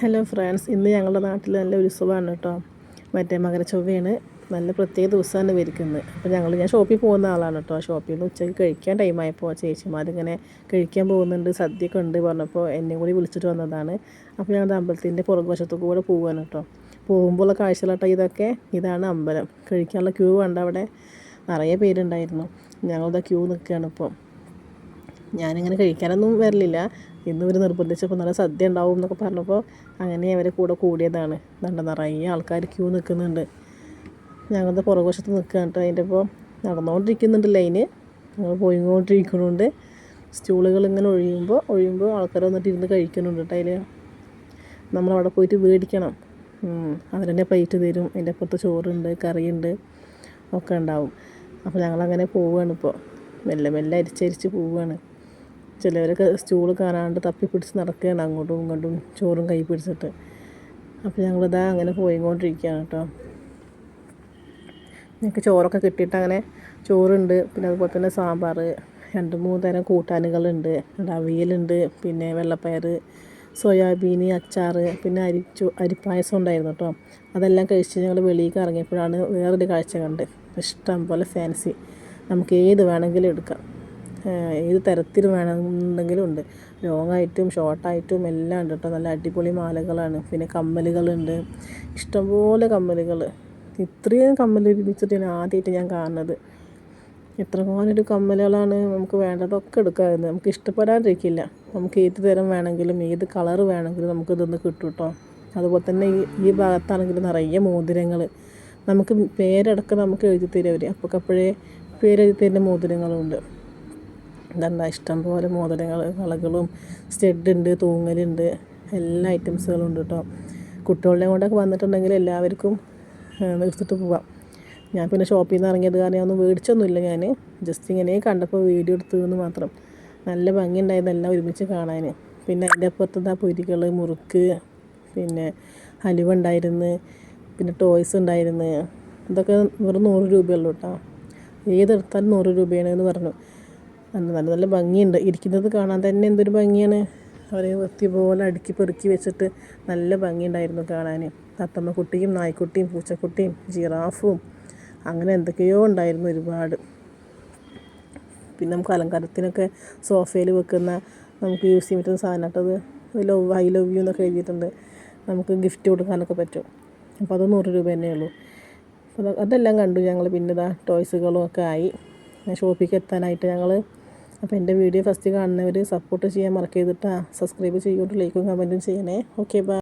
Hello friends ഇന്ന് ഞങ്ങളുടെ നാട്ടിൽ നല്ല ഉത്സവമാണ് കേട്ടോ. മറ്റേ മകരച്ചൊവ്വയാണ്. നല്ല പ്രത്യേക ദിവസമാണ് വരിക്കുന്നത് അപ്പോൾ ഞങ്ങൾ ഞാൻ ഷോപ്പിൽ പോകുന്ന ആളാണ് കേട്ടോ. ഷോപ്പിൽ നിന്ന് ഉച്ചയ്ക്ക് കഴിക്കാൻ ടൈമായപ്പോൾ ചേച്ചിമാരിങ്ങനെ കഴിക്കാൻ പോകുന്നുണ്ട് സദ്യയൊക്കെ ഉണ്ട് പറഞ്ഞപ്പോൾ എന്നെ കൂടി വിളിച്ചിട്ട് വന്നതാണ്. അപ്പോൾ ഞങ്ങളുടെ അമ്പലത്തിന്റെ പുറകുവശത്തു കൂടെ പോവാണ് കേട്ടോ. പോകുമ്പോഴുള്ള കാഴ്ചകളാട്ടോ ഇതൊക്കെ. ഇതാണ് അമ്പലം. കഴിക്കാനുള്ള ക്യൂ കണ്ട അവിടെ? നിറയെ പേരുണ്ടായിരുന്നു. ഞങ്ങളുടെ ക്യൂ നിൽക്കുകയാണ് ഇപ്പോൾ ഞാനിങ്ങനെ കഴിക്കാനൊന്നും വരലില്ല. ഇന്ന് ഇവർ നിർബന്ധിച്ചപ്പോൾ നല്ല സദ്യ ഉണ്ടാവും എന്നൊക്കെ പറഞ്ഞപ്പോൾ അങ്ങനെ അവരെ കൂടെ കൂടിയതാണ്. നല്ല നിറയെ ആൾക്കാർ ക്യൂ നിൽക്കുന്നുണ്ട്. ഞങ്ങളുടെ പുറകുവശത്ത് നിൽക്കുക കേട്ടോ. അതിന്റെ ഇപ്പോൾ നടന്നുകൊണ്ടിരിക്കുന്നുണ്ട് ലൈന് ഞങ്ങൾ പോയിക്കൊണ്ടിരിക്കുന്നുണ്ട്. സ്റ്റൂളുകൾ ഇങ്ങനെ ഒഴിയുമ്പോൾ ഒഴിയുമ്പോൾ ആൾക്കാർ വന്നിട്ട് ഇരുന്ന് കഴിക്കുന്നുണ്ട് കേട്ടോ അതിൽ നമ്മളവിടെ പോയിട്ട് മേടിക്കണം. തന്നെ പ്ലേറ്റ് തരും. അതിന്റെ അപ്പുറത്ത് ചോറുണ്ട് കറിയുണ്ട് ഒക്കെ ഉണ്ടാവും. അപ്പോൾ ഞങ്ങളങ്ങനെ പോവുകയാണ് ഇപ്പോൾ മെല്ലെ മെല്ലെ അരിച്ചരിച്ച് പോവുകയാണ് ചിലവരൊക്കെ സ്റ്റൂൾ കാണാണ്ട് തപ്പി പിടിച്ച് നടക്കുകയാണ്. അങ്ങോട്ടും ഇങ്ങോട്ടും ചോറും കൈ പിടിച്ചിട്ട്. അപ്പോൾ ഞങ്ങളിതാ അങ്ങനെ പോയിക്കൊണ്ടിരിക്കുകയാണ് കേട്ടോ. ഞങ്ങൾക്ക് ചോറൊക്കെ കിട്ടിയിട്ട് അങ്ങനെ ചോറുണ്ട്. പിന്നെ അതുപോലെ തന്നെ സാമ്പാർ രണ്ട് മൂന്ന് തരം കൂട്ടാനുകളുണ്ട്. അവിയലുണ്ട് പിന്നെ വെള്ളപ്പയർ സോയാബീൻ അച്ചാർ പിന്നെ അരി അരിപ്പായസം ഉണ്ടായിരുന്നു കേട്ടോ. അതെല്ലാം കഴിച്ച് ഞങ്ങൾ വെളിയിലേക്ക് ഇറങ്ങിയപ്പോഴാണ് വേറൊരു കാഴ്ച കണ്ട്. ഇഷ്ടം പോലെ ഫാൻസി നമുക്ക് ഏത് വേണമെങ്കിലും എടുക്കാം. ഏത് തരത്തിൽ വേണമെന്നുണ്ടെങ്കിലും ഉണ്ട്. ലോങ് ആയിട്ടും ഷോർട്ടായിട്ടും എല്ലാം ഉണ്ട് കേട്ടോ. നല്ല അടിപൊളി മാലകളാണ്. പിന്നെ കമ്മലുകളുണ്ട്. ഇഷ്ടംപോലെ കമ്മലുകൾ ഇത്രയും കമ്മൽ ഒരുമിച്ചിട്ട് ഞാൻ ആദ്യമായിട്ട് ഞാൻ കാണുന്നത്. എത്ര പോലൊരു കമ്മലുകളാണ് നമുക്ക് വേണ്ടതൊക്കെ എടുക്കാമായിരുന്നു. നമുക്ക് ഇഷ്ടപ്പെടാതിരിക്കില്ല നമുക്ക് ഏത് തരം വേണമെങ്കിലും ഏത് കളർ വേണമെങ്കിലും നമുക്ക് ഇതൊന്ന് കിട്ടും കേട്ടോ. അതുപോലെ തന്നെ ഈ ഈ ഭാഗത്താണെങ്കിൽ നിറയെ മോതിരങ്ങൾ നമുക്ക് പേരടക്കം നമുക്ക് എഴുതി തരും അവർ അപ്പോഴേ പേരെഴുതി തരുന്ന മോതിരങ്ങളുണ്ട്. ഇതെന്താ ഇഷ്ടംപോലെ മോതിരങ്ങൾ വളകളും സ്റ്റഡുണ്ട് തൂങ്ങലുണ്ട് എല്ലാ ഐറ്റംസുകളും ഉണ്ട് കേട്ടോ കുട്ടികളുടെ കൊണ്ടൊക്കെ വന്നിട്ടുണ്ടെങ്കിൽ എല്ലാവർക്കും എടുത്തിട്ട് പോവാം. ഞാൻ പിന്നെ ഷോപ്പിൽ നിന്ന് ഇറങ്ങിയത് കാരണം ഒന്നും മേടിച്ചൊന്നുമില്ല ഞാൻ ജസ്റ്റ് ഇങ്ങനെ കണ്ടപ്പോൾ വീഡിയോ എടുത്തതെന്ന് മാത്രം. നല്ല ഭംഗിയുണ്ടായിരുന്നു എല്ലാം ഒരുമിച്ച് കാണാൻ പിന്നെ അതിന്റെ അപ്പുറത്ത് പൊരികൾ മുറുക്ക് പിന്നെ ഹലുവ ഉണ്ടായിരുന്നു പിന്നെ ടോയ്സ് ഉണ്ടായിരുന്നു. ഇതൊക്കെ വെറും നൂറ് രൂപയുള്ളൂ കേട്ടോ ഏതെടുത്താലും നൂറ് രൂപയാണ് എന്ന് പറഞ്ഞു. നല്ല നല്ല ഭംഗിയുണ്ട്. ഇരിക്കുന്നത് കാണാൻ തന്നെ എന്തൊരു ഭംഗിയാണ്. അവരെ വൃത്തി പോലെ അടുക്കി പെറുക്കി വെച്ചിട്ട് നല്ല ഭംഗിയുണ്ടായിരുന്നു കാണാൻ തത്തമ്മക്കുട്ടിയും നായ്ക്കുട്ടിയും പൂച്ചക്കുട്ടിയും ജിറാഫും അങ്ങനെ എന്തൊക്കെയോ ഉണ്ടായിരുന്നു ഒരുപാട്. പിന്നെ നമുക്ക് അലങ്കാരത്തിനൊക്കെ സോഫയിൽ വെക്കുന്ന നമുക്ക് യൂസ് ചെയ്യാൻ പറ്റുന്ന സാധനമായിട്ടത് ലവ് ഐ ലവ് യു എന്നൊക്കെ എഴുതിയിട്ടുണ്ട്. നമുക്ക് ഗിഫ്റ്റ് കൊടുക്കാനൊക്കെ പറ്റും. അപ്പോൾ അത് നൂറ് രൂപ തന്നെ ഉള്ളൂ. അപ്പോൾ അതെല്ലാം കണ്ടു ഞങ്ങൾ പിന്നെ ഇതാ ടോയ്സുകളും ഒക്കെ ആയി. ഷോപ്പിലേക്ക് എത്താനായിട്ട് ഞങ്ങൾ അപ്പോൾ എന്റെ വീഡിയോ ഫസ്റ്റ് കാണുന്നവർ സപ്പോർട്ട് ചെയ്യാൻ മറക്കരുതിട്ടാ സബ്സ്ക്രൈബ് ചെയ്യോട്ട് ലൈക്കും കമന്റും ചെയ്യണേ. Okay bye.